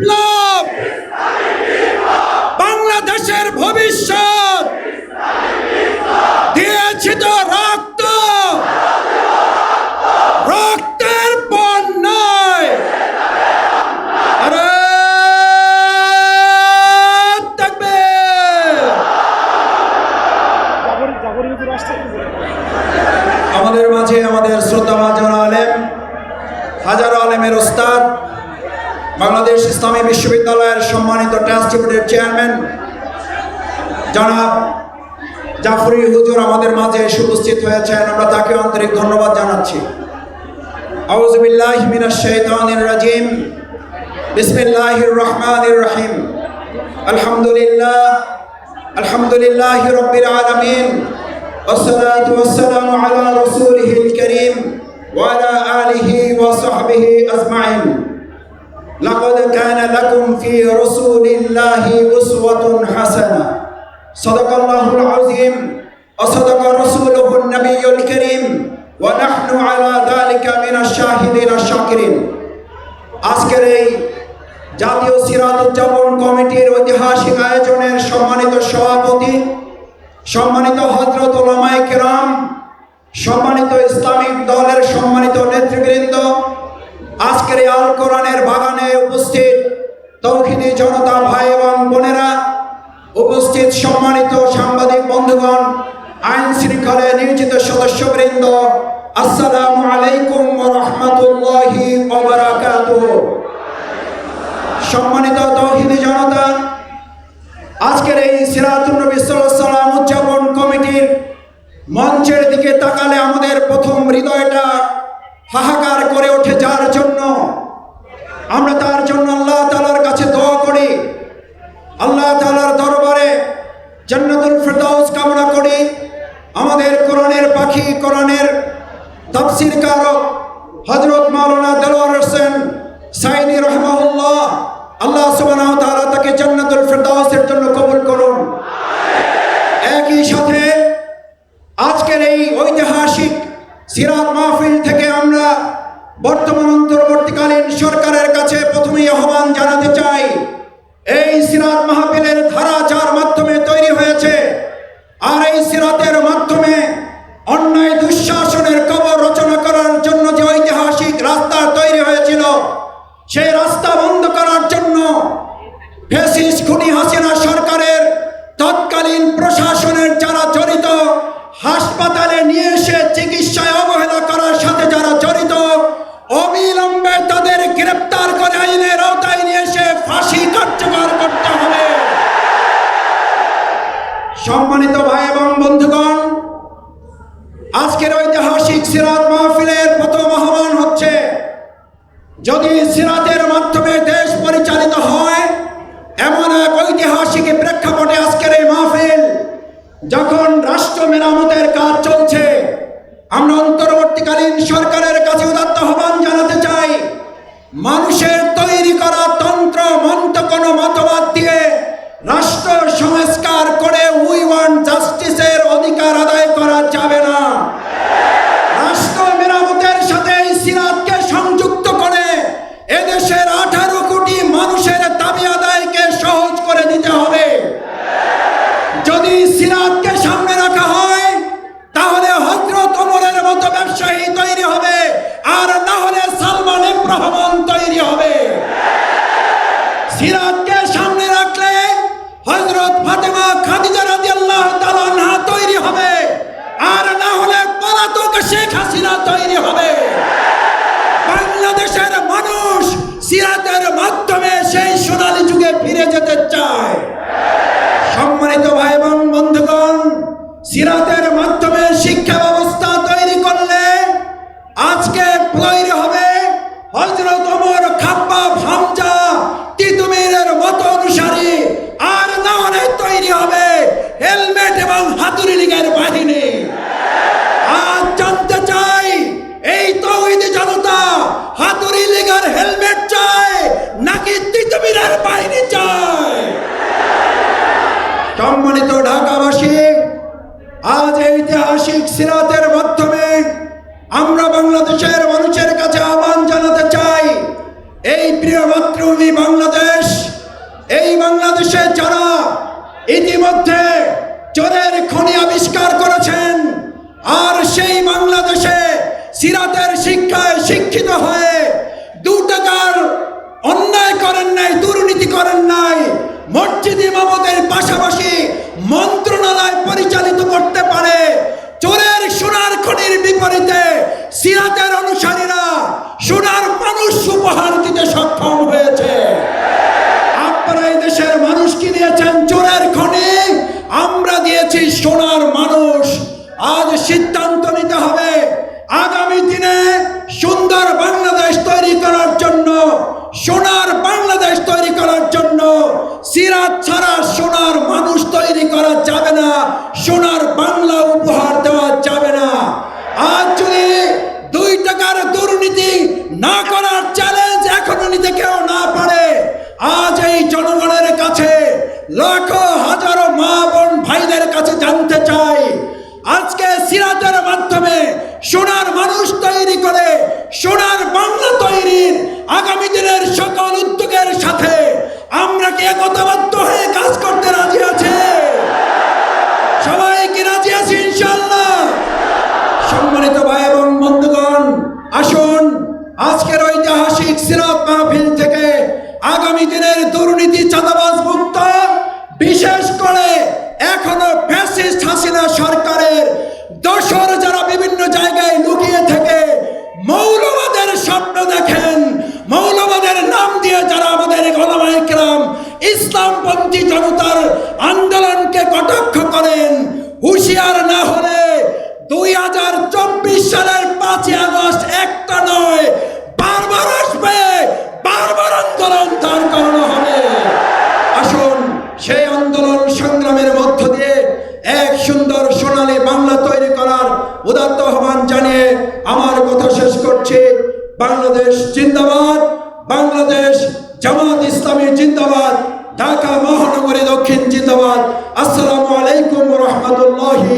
বিপ্লব। বাংলাদেশের ভবিষ্যৎ। দিয়েছি তো রক্ত। রক্তের বন্যায় আরে তাকবীর! আমাদের মাঝে আমাদের শ্রদ্ধা মাজন আলেম হাজার আলেমের ওস্তাদ। বাংলাদেশ ইসলামী বিশ্ববিদ্যালয়ের সম্মানিত ট্রাস্টি বোর্ডের চেয়ারম্যান জনাব জাফরি হুজুর আমাদের মাঝে এসে উপস্থিত হয়েছেন আমরা তাকে আন্তরিক ধন্যবাদ জানাচ্ছি আউজুবিল্লাহ মিনাশ শাইতানির রাজিম বিসমিল্লাহির রহমানির রহিম আলহামদুলিল্লাহ আলহামদুলিল্লাহ রব্বিল আলামিন والصلاة والسلام على رسوله الكريم وعلى آله وصحبه أجمعين لقد كان لكم في رسول الله أسوة حسنة صدق الله العظيم وصدق رسوله النبي الكريم ونحن على ذلك من الشاهدين الشاكرين আজকের এই জাতীয় সিরাত উদযাপন কমিটির ঐতিহাসিক আয়োজনের সম্মানিত সভাপতি সম্মানিত হজরত ওলামায়ে কেরাম জনতা ভাই এবং বোনেরা, উপস্থিত সম্মানিত সাংবাদিক বন্ধুগণ, আইন শৃঙ্খলে নিয়োজিত সদস্যবৃন্দ, আসসালামু আলাইকুম রাহমাতুল্লাহি সম্মানিত তৌহিদি জনতা, আজকের এই সিরাতুল নবী সাল্লাল্লাহু আলাইহি সাল্লাম উদযাপন কমিটির মঞ্চের দিকে তাকালে আমাদের প্রথম হৃদয়টা হাহাকার করে ওঠে যার জন্য? আমরা তার জন্য আল্লাহ তাআলার কাছে দোয়া করি আল্লাহ তাআলার দরবারে জান্নাতুল ফেরদাউস কামনা করি। আমাদের কোরআনের পাখি, কোরআনের তাফসীর কারক হযরত মাওলানা দেলোয়ার হোসেন সাইদি রহমাহুল্লাহ, আল্লাহ সুবহানাহু তাআলা তাকে জান্নাতুল ফেরদাউসের জন্য কবুল করুন। একই সাথে আজকের এই ঐতিহাসিক সিরাত মাহফিল থেকে আমরা বর্তমান অন্তর্বর্তীকালীন সরকারের কাছে প্রথমেই আহ্বান জানাতে নিয়ে এসে চিকিৎসায় অবহেলা করার সাথে যারা জড়িত, অবিলম্বে তাদের গ্রেপ্তার করে আইনের আওতায় নিয়ে এসে ফাঁসি কার্যকর করতে হবে। সম্মানিত ভাই এবং বন্ধুগণ, আজকের ঐতিহাসিক সিরাত মাহফিলের প্রথম আহ্বান হচ্ছে, যদি সিরাতের মাধ্যমে দেশ পরিচালিত হয়, এমন এক ঐতিহাসিক প্রেক্ষাপটে আজকের এই মাহফিল যখন রাষ্ট্র চলছে আমরা অন্তর্বর্তীকালীন সরকারের কাছে উদাত্ত আহ্বান জানাতে চাই মানুষের সিরাতকে সামনে রাখলে হজরত ফাতেমা খাদিজা রাজি আল্লাহ আনহা তৈরি হবে। আর না হলে পলাতক শেখ হাসিনা তৈরি হবে। বাংলাদেশের মানুষ সিরাতের মাধ্যমে আমরা বাংলাদেশের মানুষের কাছে আহ্বান জানাতে চাই। এই প্রিয় মাতৃভূমি বাংলাদেশ, এই বাংলাদেশে যারা ইতিমধ্যে চোরের খনি আবিষ্কার করেছেন, আর সেই বাংলাদেশে সিরাতের শিক্ষায় শিক্ষিত হয়ে সোনার মানুষ উপহার দিতে সক্ষম হয়েছে। আপনারা এই দেশের মানুষকে দিয়েছেন চোরের খনি। আমরা দিয়েছি সোনার মানুষ। আজ সিদ্ধান্ত নিতে হবে আগামী দিনে সুন্দর বাংলাদেশ তৈরি করার জন্য, সোনার বাংলাদেশ তৈরি করার জন্য সিরাত ছাড়া সোনার মানুষ তৈরি করা যাবে না। সোনার বাংলা উপহার না করার চ্যালেঞ্জ এখনও নিতে কেউ না পারে। আজ এই জনগণের কাছে লাখো আজকের ঐতিহাসিক সিরাত মাহফিল থেকে আগামী দিনের দুর্নীতি, চাঁদাবাজ মুক্ত, বিশেষ করে এখনও ফ্যাসিস্ট হাসিনা সরকারের দোসর যারা বিভিন্ন জায়গায় লুকিয়ে থেকে মৌলবাদের স্বপ্ন দেখেন, মৌলবাদের নাম দিয়ে যারা আমাদের গণমাইকরাম ইসলামপন্থী জনতার আন্দোলনকে কটাক্ষ করেন, হুঁশিয়ার না হলে দুই হাজার চব্বিশ সালের উদাত্ত আহ্বান জানিয়ে আমার কথা শেষ করছি। বাংলাদেশ জিন্দাবাদ। বাংলাদেশ জামাত ইসলামী জিন্দাবাদ। ঢাকা মহানগরী দক্ষিণ জিন্দাবাদ। আসসালামু আলাইকুম রহমতুল্লাহি